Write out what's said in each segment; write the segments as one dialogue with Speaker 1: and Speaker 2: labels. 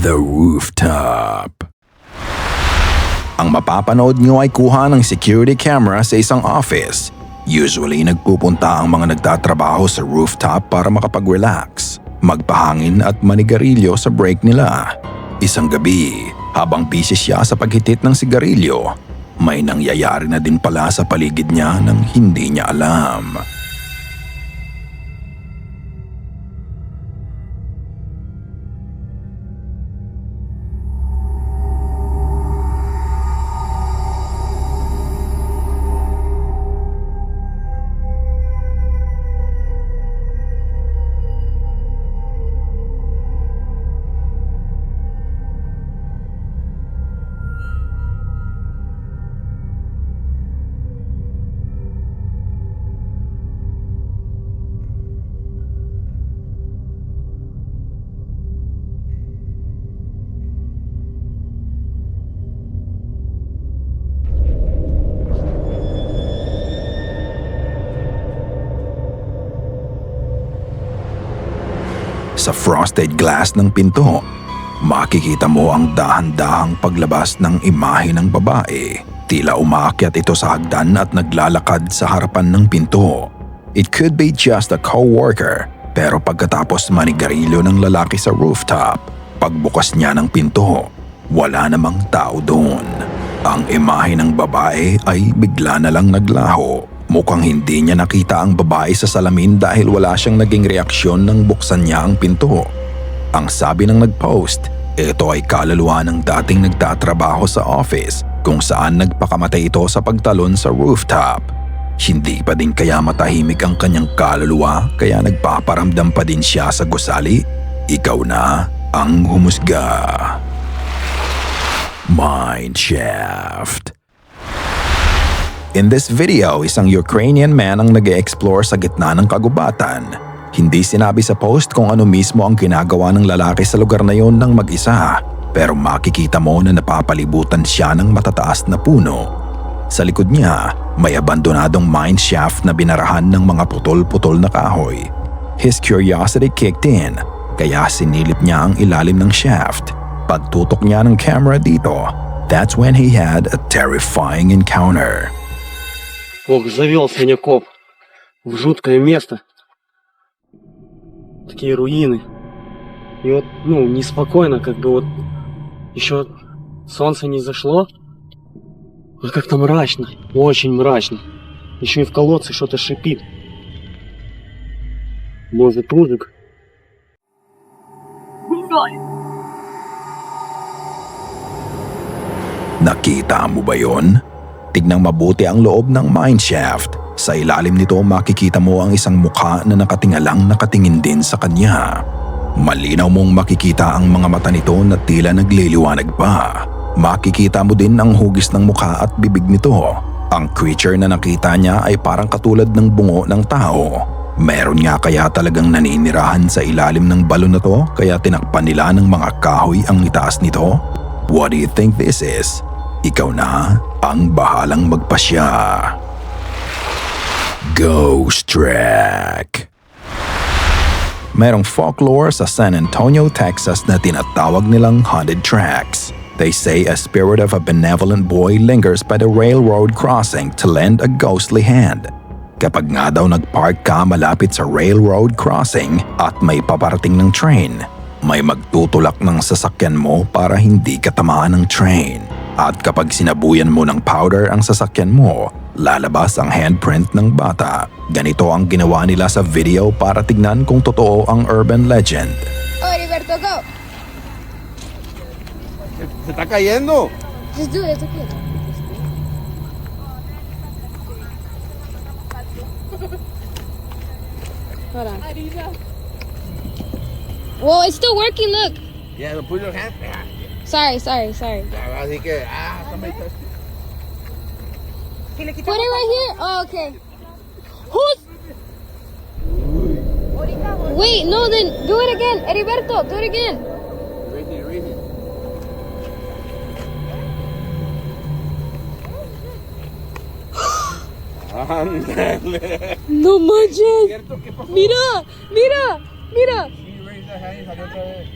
Speaker 1: The Rooftop Ang mapapanood nyo ay kuha ng security camera sa isang office. Usually nagpupunta ang mga nagtatrabaho sa rooftop para makapag-relax, magpahangin at manigarilyo sa break nila. Isang gabi, habang busy siya sa paghitit ng sigarilyo, may nangyayari na din pala sa paligid niya nang hindi niya alam. Sa frosted glass ng pinto, makikita mo ang dahan-dahang paglabas ng imahe ng babae. Tila umaakyat ito sa hagdan at naglalakad sa harapan ng pinto. It could be just a co-worker, pero pagkatapos manigarilyo ng lalaki sa rooftop, pagbukas niya ng pinto, wala namang tao doon. Ang imahe ng babae ay bigla na lang naglaho. Mukhang hindi niya nakita ang babae sa salamin dahil wala siyang naging reaksyon nang buksan niya ang pinto. Ang sabi ng nag-post, ito ay kaluluwa ng dating nagtatrabaho sa office kung saan nagpakamatay ito sa pagtalon sa rooftop. Hindi pa din kaya matahimik ang kanyang kaluluwa kaya nagpaparamdam pa din siya sa gusali? Ikaw na ang humusga. Mineshaft In this video, isang Ukrainian man ang nag explore sa gitna ng kagubatan. Hindi sinabi sa post kung ano mismo ang ginagawa ng lalaki sa lugar na yon ng mag-isa, pero makikita mo na napapalibutan siya ng matataas na puno. Sa likod niya, may abandonadong mine shaft na binarahan ng mga putol-putol na kahoy. His curiosity kicked in, kaya sinilip niya ang ilalim ng shaft. Pagtutok niya ng camera dito, that's when he had a terrifying encounter.
Speaker 2: Ох, завелся меня коп. В жуткое место. Такие руины. И вот, ну, неспокойно, как бы вот еще солнце не зашло. Вот как-то мрачно, очень мрачно. Еще и в колодце что-то шипит. Может, ужик?
Speaker 1: Nakita mo ba yon? Tignang mabuti ang loob ng mineshaft. Sa ilalim nito makikita mo ang isang mukha na nakatingalang nakatingin din sa kanya. Malinaw mong makikita ang mga mata nito na tila nagliliwanag pa. Makikita mo din ang hugis ng mukha at bibig nito. Ang creature na nakita niya ay parang katulad ng bungo ng tao. Meron nga kaya talagang naninirahan sa ilalim ng balon na to kaya tinakpan nila ng mga kahoy ang itaas nito? What do you think this is? Ikaw na ang bahalang magpasya. Ghost Track Merong folklore sa San Antonio, Texas na tinatawag nilang haunted tracks. They say a spirit of a benevolent boy lingers by the railroad crossing to lend a ghostly hand. Kapag nga daw nagpark ka malapit sa railroad crossing at may paparating ng train, may magtutulak ng sasakyan mo para hindi ka tamaan ng train. At kapag sinabuyan mo ng powder ang sasakyan mo, lalabas ang handprint ng bata. Ganito ang ginawa nila sa video para tignan kung totoo ang urban legend.
Speaker 3: Oh, Heriberto, go.
Speaker 4: Se está cayendo.
Speaker 3: Just do it. It's okay. Hold on. Whoa, it's still working. Look.
Speaker 4: Yeah, put your hand. Ah,
Speaker 3: Sorry, sorry, sorry.
Speaker 4: Así que, ah, somebody touched it.
Speaker 3: Put it right here. Oh, okay. Who's? Wait, no. Then do it again, Heriberto. Do it again.
Speaker 4: Right here, right here. Ándale.
Speaker 3: No manches.
Speaker 4: ¿Cierto? ¿Qué pasó?
Speaker 3: Mira, mira, mira.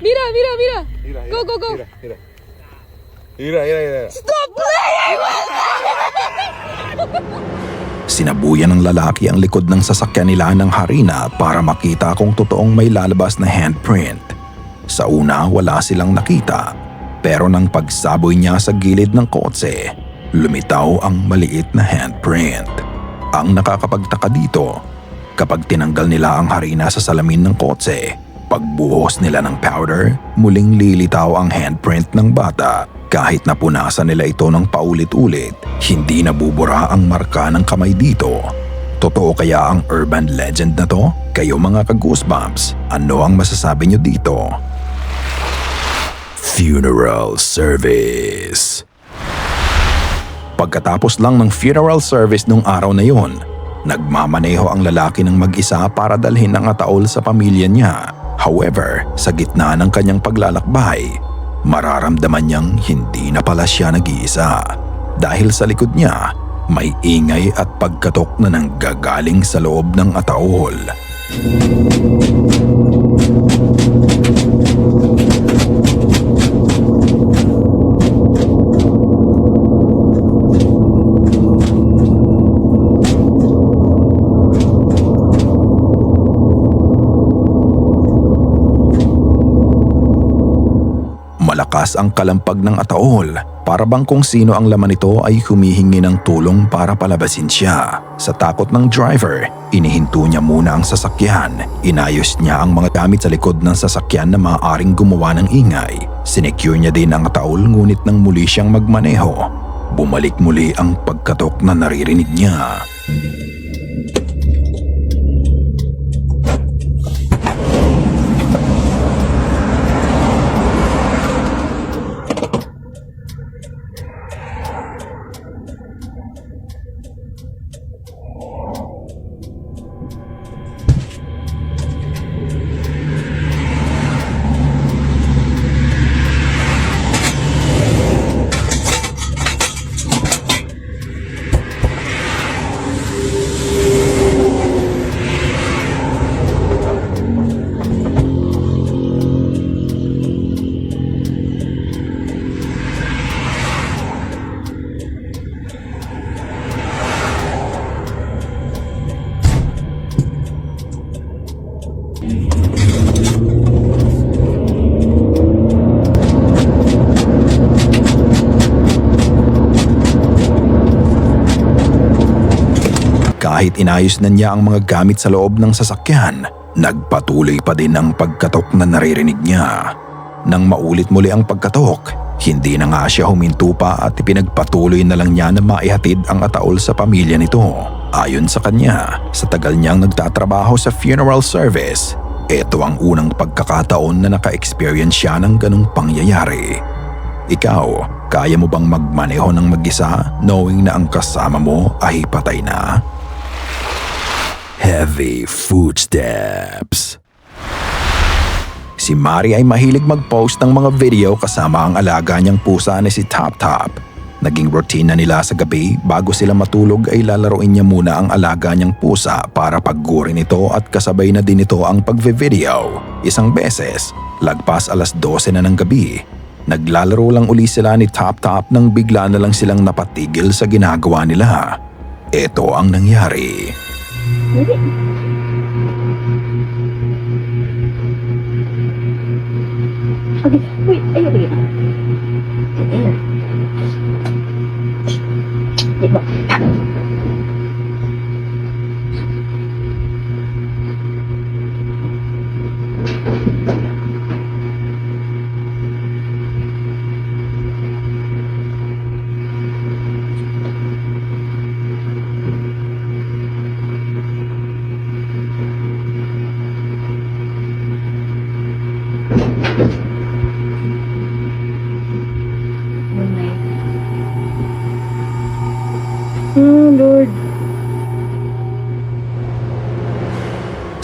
Speaker 3: Mira, mira, mira.
Speaker 4: Mira,
Speaker 3: Go, go, go.
Speaker 4: Mira, mira. Mira, mira, mira.
Speaker 3: Stop playing!
Speaker 1: Sinabuyan ng lalaki ang likod ng sasakyan nila ng harina para makita kung totoong may lalabas na handprint. Sa una wala silang nakita pero nang pagsaboy niya sa gilid ng kotse, lumitaw ang maliit na handprint. Ang nakakapagtaka dito, kapag tinanggal nila ang harina sa salamin ng kotse, pagbuhos nila ng powder, muling lilitaw ang handprint ng bata. Kahit napunasan nila ito ng paulit-ulit, hindi nabubura ang marka ng kamay dito. Totoo kaya ang urban legend na to? Kayo mga ka-goosebumps, ano ang masasabi nyo dito? Funeral Service Pagkatapos lang ng funeral service nung araw na yon, nagmamaneho ang lalaki ng mag-isa para dalhin ang ataol sa pamilya niya. However, sa gitna ng kanyang paglalakbay, mararamdaman niyang hindi na pala siya nag-iisa. Dahil sa likod niya, may ingay at pagkatok na nanggagaling sa loob ng ataol. Malakas ang kalampag ng ataol para bang kung sino ang laman nito ay humihingi ng tulong para palabasin siya. Sa takot ng driver, inihinto niya muna ang sasakyan. Inayos niya ang mga gamit sa likod ng sasakyan na maaaring gumawa ng ingay. Sinecure niya din ang ataol ngunit nang muli siyang magmaneho, bumalik muli ang pagkatok na naririnig niya. Kahit inayos na niya ang mga gamit sa loob ng sasakyan, nagpatuloy pa din ang pagkatok na naririnig niya. Nang maulit muli ang pagkatok, hindi na nga siya huminto pa at ipinagpatuloy na lang niya na maihatid ang ataol sa pamilya nito. Ayon sa kanya, sa tagal niyang nagtatrabaho sa funeral service, ito ang unang pagkakataon na naka-experience siya ng ganong pangyayari. Ikaw, kaya mo bang magmaneho ng mag-isa knowing na ang kasama mo ay patay na? Heavy footsteps. Si Mari ay mahilig mag-post ng mga video kasama ang alaga niyang pusa na si Top Top. Naging routine na nila sa gabi bago sila matulog ay lalaroin niya muna ang alaga niyang pusa para paggurin ito at kasabay na din ito ang pagve-video. Isang beses, lagpas alas 12 na ng gabi, naglalaro lang uli sila ni Top Top nang bigla na lang silang napatigil sa ginagawa nila. Ito ang nangyari.
Speaker 5: Okay,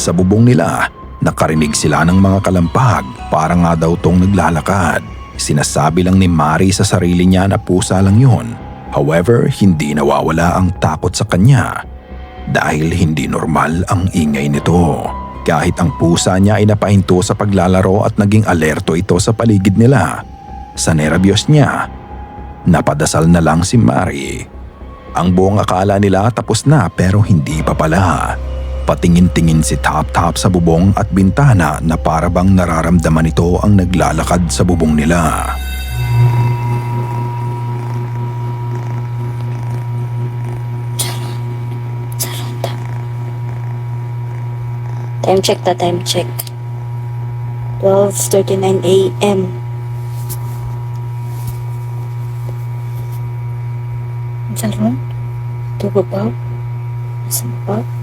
Speaker 1: Sa bubong nila, nakarinig sila ng mga kalampag para nga daw tong naglalakad. Sinasabi lang ni Mari sa sarili niya na pusa lang yun. However, hindi nawawala ang takot sa kanya dahil hindi normal ang ingay nito. Kahit ang pusa niya ay napahinto sa paglalaro at naging alerto ito sa paligid nila. Sa nervyos niya, napadasal na lang si Mary. Ang buong akala nila tapos na pero hindi pa pala. Patingin-tingin si Top sa bubong at bintana na para bang nararamdaman ito ang naglalakad sa bubong nila.
Speaker 5: Time check ta, time check. 12.39 a.m. Sa ron? Tugo pa? Asan pa?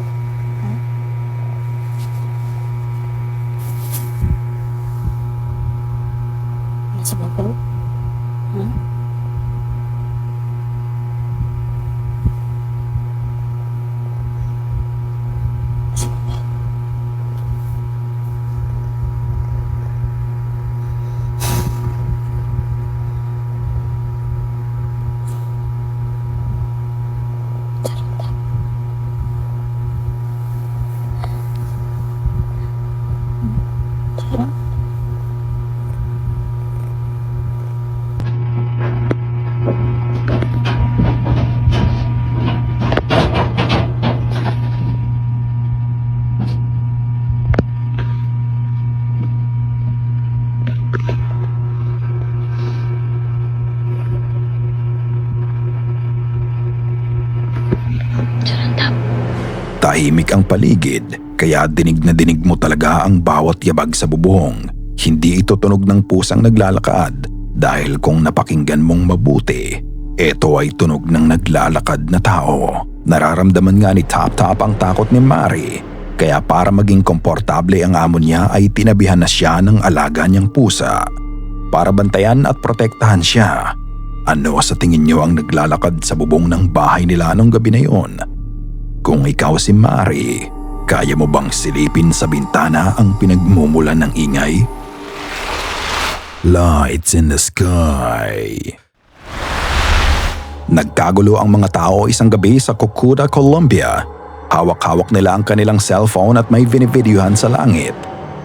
Speaker 1: Tahimik ang paligid, kaya dinig na dinig mo talaga ang bawat yabag sa bubong. Hindi ito tunog ng pusang naglalakad dahil kung napakinggan mong mabuti, ito ay tunog ng naglalakad na tao. Nararamdaman nga ni Top Top ang takot ni Mari, kaya para maging komportable ang amo niya ay tinabihan na siya ng alaga niyang pusa. Para bantayan at protektahan siya. Ano sa tingin niyo ang naglalakad sa bubong ng bahay nila nung gabi na yon? Kung ikaw si Mari, kaya mo bang silipin sa bintana ang pinagmumulan ng ingay? Lights in the sky. Nagkagulo ang mga tao isang gabi sa Cucuta, Colombia. Hawak-hawak nila ang kanilang cellphone at may vinivideohan sa langit.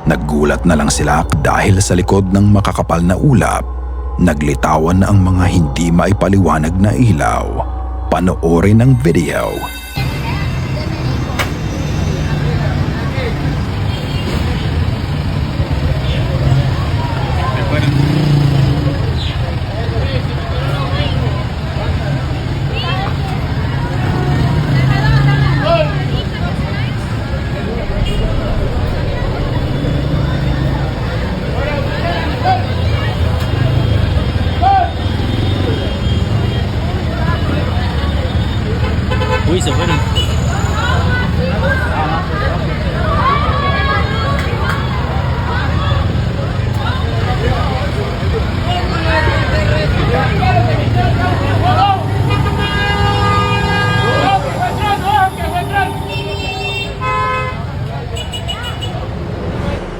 Speaker 1: Naggulat na lang sila dahil sa likod ng makakapal na ulap, naglitawan ang mga hindi maipaliwanag na ilaw. Panoorin ang video.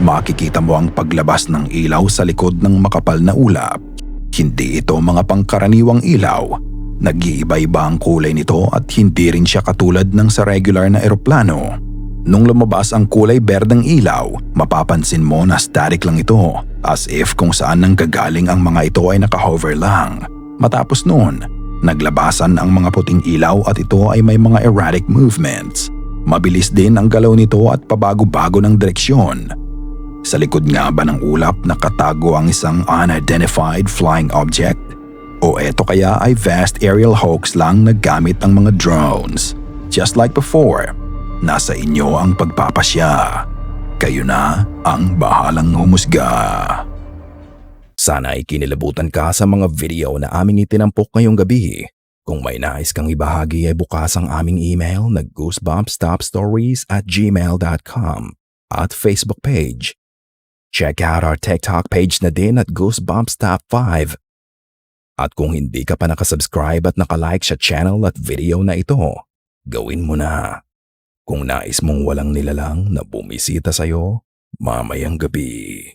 Speaker 1: Makikita mo ang paglabas ng ilaw sa likod ng makapal na ulap. Hindi ito mga pangkaraniwang ilaw. Nag-iiba-iba ang kulay nito at hindi rin siya katulad ng sa regular na eroplano. Nung lumabas ang kulay berdeng ilaw, mapapansin mo na static lang ito as if kung saan nang gagaling ang mga ito ay nakahover lang. Matapos noon, naglabasan ang mga puting ilaw at ito ay may mga erratic movements. Mabilis din ang galaw nito at pabago-bago ng direksyon. Sa likod nga ba ng ulap nakatago ang isang unidentified flying object? O eto kaya ay vast aerial hoax lang na gamit ang mga drones? Just like before, nasa inyo ang pagpapasya. Kayo na ang bahalang humusga. Sana ay kinilabutan ka sa mga video na aming itinampok ngayong gabi. Kung may nais kang ibahagi ay bukas ang aming email na goosebumpstopstories at gmail.com at Facebook page Check out our TikTok page na din at Goosebumps Top 5. At kung hindi ka pa nakasubscribe at nakalike sa channel at video na ito, gawin mo na. Kung nais mong walang nilalang na bumisita sa'yo, mamayang gabi.